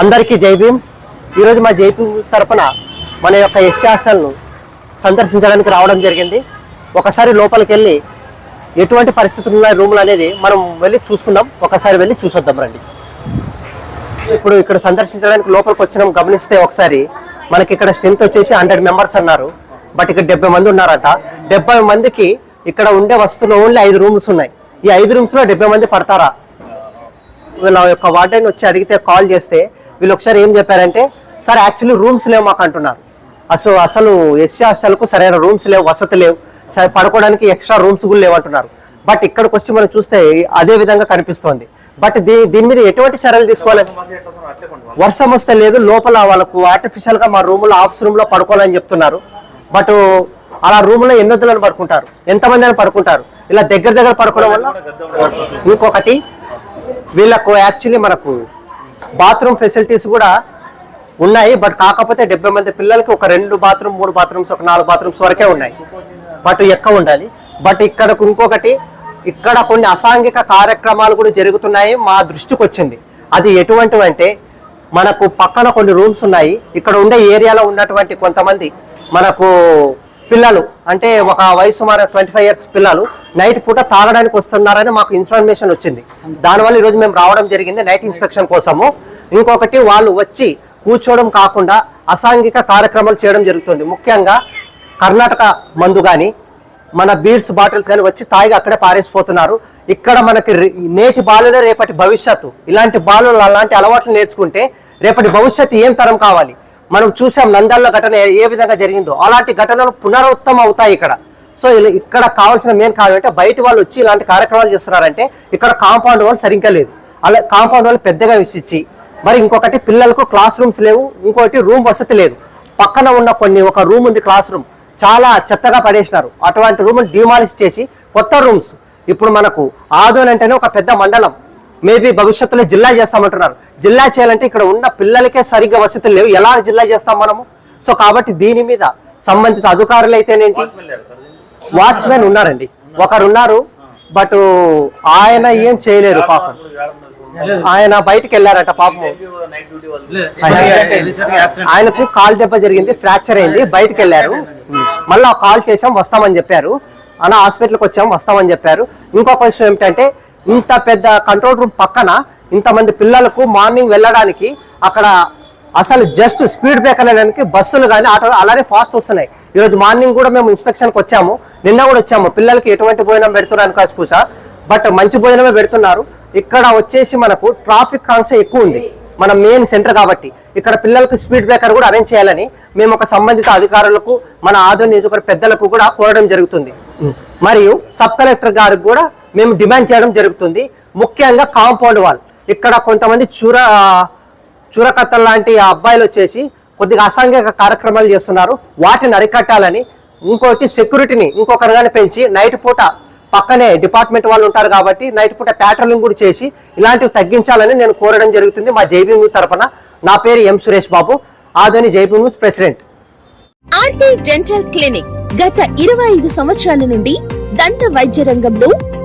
అందరికీ జై భీమ్. ఈరోజు మా జై భీమ్ తరపున మన యొక్క ఎస్సీ హాస్టల్ను సందర్శించడానికి రావడం జరిగింది. ఒకసారి లోపలికి వెళ్ళి ఎటువంటి పరిస్థితులు ఉన్నాయి రూములు అనేది మనం వెళ్ళి చూసుకుందాం. ఒకసారి వెళ్ళి చూసొద్దాం రండి. ఇప్పుడు ఇక్కడ సందర్శించడానికి లోపలికి వచ్చినాం. గమనిస్తే ఒకసారి మనకి ఇక్కడ స్ట్రెంత్ వచ్చేసి హండ్రెడ్ మెంబర్స్ అన్నారు. బట్ ఇక్కడ డెబ్బై మంది ఉన్నారట. డెబ్బై మందికి ఇక్కడ ఉండే వస్తువులు ఓన్లీ ఐదు రూమ్స్ ఉన్నాయి. ఈ ఐదు రూమ్స్లో డెబ్బై మంది పడతారా? వీళ్ళ యొక్క వార్డెన్ వచ్చి అడిగితే కాల్ చేస్తే వీళ్ళు ఒకసారి ఏం చెప్పారంటే సార్ యాక్చువల్లీ రూమ్స్ లేవు మాకు అంటున్నారు. అసలు అసలు ఎస్సీ హాస్టల్కు సరైన రూమ్స్ లేవు వసతి లేవు. సరే పడుకోవడానికి ఎక్స్ట్రా రూమ్స్ కూడా లేవు అంటున్నారు. బట్ ఇక్కడికి వచ్చి మనం చూస్తే అదే విధంగా కనిపిస్తోంది. బట్ దీ దీని మీద ఎటువంటి చర్యలు తీసుకోవాలి? వర్షం వస్తే లేదు లోపల వాళ్ళకు ఆర్టిఫిషియల్గా మా రూమ్లో ఆఫీస్ రూమ్లో పడుకోవాలని చెప్తున్నారు. బట్ అలా రూమ్లో ఎన్నొద్దులని పడుకుంటారు? ఎంతమంది అని పడుకుంటారు? ఇలా దగ్గర దగ్గర పడుకోవడం వల్ల ఇంకొకటి వీళ్ళకు యాక్చువల్లీ మనకు బాత్రూమ్ ఫెసిలిటీస్ కూడా ఉన్నాయి బట్ కాకపోతే డెబ్బై మంది పిల్లలకి ఒక రెండు బాత్రూమ్ మూడు బాత్రూమ్స్ ఒక నాలుగు బాత్రూమ్స్ వరకే ఉన్నాయి. బట్ ఎక్కువ ఉండాలి. బట్ ఇక్కడ ఇంకొకటి ఇక్కడ కొన్ని అసాంఘిక కార్యక్రమాలు కూడా జరుగుతున్నాయి మా దృష్టికి వచ్చింది. అది ఎటువంటివంటే మనకు పక్కన కొన్ని రూమ్స్ ఉన్నాయి. ఇక్కడ ఉండే ఏరియాలో ఉన్నటువంటి కొంతమంది మనకు పిల్లలు అంటే ఒక వయసు మన ట్వంటీ ఫైవ్ ఇయర్స్ పిల్లలు నైట్ పూట తాగడానికి వస్తున్నారని మాకు ఇన్ఫర్మేషన్ వచ్చింది. దానివల్ల ఈరోజు మేము రావడం జరిగింది నైట్ ఇన్స్పెక్షన్ కోసము. ఇంకొకటి వాళ్ళు వచ్చి కూర్చోవడం కాకుండా అసాంఘిక కార్యక్రమాలు చేయడం జరుగుతుంది. ముఖ్యంగా కర్ణాటక మందు కానీ మన బీర్స్ బాటిల్స్ కానీ వచ్చి తాగి అక్కడే పారేసిపోతున్నారు. ఇక్కడ మనకి నేటి బాలులే రేపటి భవిష్యత్తు. ఇలాంటి బాలులు అలాంటి అలవాట్లు నేర్చుకుంటే రేపటి భవిష్యత్తు ఏం తరం కావాలి? మనం చూసాం నంద్యాల ఘటన ఏ- విధంగా జరిగిందో. అలాంటి ఘటనలు పునరుత్తమం అవుతాయి ఇక్కడ. సో ఇలా- ఇక్కడ కావాల్సిన మెయిన్ కావాలంటే బయట వాళ్ళు వచ్చి ఇలాంటి కార్యక్రమాలు చేస్తున్నారంటే ఇక్కడ కాంపౌండ్ వాళ్ళు సరిగ్గా లేదు. అలా కాంపౌండ్ వాళ్ళు పెద్దగా విసిచ్చి మరి ఇంకొకటి పిల్లలకు క్లాస్ రూమ్స్ లేవు ఇంకొకటి రూమ్ వసతి లేదు. పక్కన ఉన్న కొన్ని ఒక రూమ్ ఉంది క్లాస్ రూమ్. చాలా చెత్తగా పడేసినారు. అటువంటి రూమ్ డిమాలిష్ చేసి కొత్త రూమ్స్. ఇప్పుడు మనకు ఆదోన్ అంటేనే ఒక పెద్ద మండలం. మేబీ భవిష్యత్తులో జిల్లా చేస్తామంటున్నారు. జిల్లా చేయాలంటే ఇక్కడ ఉన్న పిల్లలకే సరిగ్గా వసతులు లేవు. ఎలా జిల్లా చేస్తాం మనము? సో కాబట్టి దీని మీద సంబంధిత అధికారులు అయితేనేంటి వాచ్మెన్ ఉన్నారండి. ఒకరు ఉన్నారు బట్ ఆయన ఏం చేయలేరు పాపం. ఆయన బయటికి వెళ్ళారట పాపం. ఆయనకు కాల్ దెబ్బ జరిగింది ఫ్రాక్చర్ అయింది బయటకు వెళ్ళారు మళ్ళీ కాల్ చేసాం వస్తామని చెప్పారు. అలా హాస్పిటల్కి వచ్చాం వస్తామని చెప్పారు. ఇంకొక విషయం ఏమిటంటే ఇంత పెద్ద కంట్రోల్ రూమ్ పక్కన ఇంతమంది పిల్లలకు మార్నింగ్ వెళ్ళడానికి అక్కడ అసలు జస్ట్ స్పీడ్ బ్రేకర్ వెళ్ళడానికి బస్సులు కానీ ఆటోలు అలానే ఫాస్ట్ వస్తున్నాయి. ఈరోజు మార్నింగ్ కూడా మేము ఇన్స్పెక్షన్కి వచ్చాము. నిన్న కూడా వచ్చాము. పిల్లలకి ఎటువంటి భోజనం పెడుతున్నారు కాదు చూసా బట్ మంచి భోజనమే పెడుతున్నారు. ఇక్కడ వచ్చేసి మనకు ట్రాఫిక్ కాంక్ష ఎక్కువ ఉంది. మన మెయిన్ సెంటర్ కాబట్టి. ఇక్కడ పిల్లలకు స్పీడ్ బ్రేకర్ కూడా అరేంజ్ చేయాలని మేము ఒక సంబంధిత అధికారులకు మన నియోజకవర్గ పెద్దలకు కూడా కోరడం జరుగుతుంది. మరియు సబ్ కలెక్టర్ గారికి కూడా మేము డిమాండ్ చేయడం జరుగుతుంది. ముఖ్యంగా కాంపౌండ్ వాల్. ఇక్కడ కొంతమంది చూర చూరకత్తలు లాంటి ఆ అబ్బాయిలు వచ్చేసి కొద్దిగా అసాంఘిక కార్యక్రమాలు చేస్తున్నారు. వాటిని అరికట్టాలని ఇంకోటి సెక్యూరిటీని ఇంకొకరిగానే పెంచి నైట్ పూట పక్కనే డిపార్ట్మెంట్ వాళ్ళు ఉంటారు కాబట్టి నైట్ పూట ప్యాట్రోలింగ్ కూడా చేసి ఇలాంటివి తగ్గించాలని నేను కోరడం జరుగుతుంది మా జైబీ తరఫున నా పేరు M Suresh Babu. Adoni Jai Bhim news president. R T dental clinic గత ఇరవై ఐదు సంవత్సరాల నుండి దంత వైద్య రంగంలో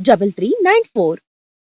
double three nine four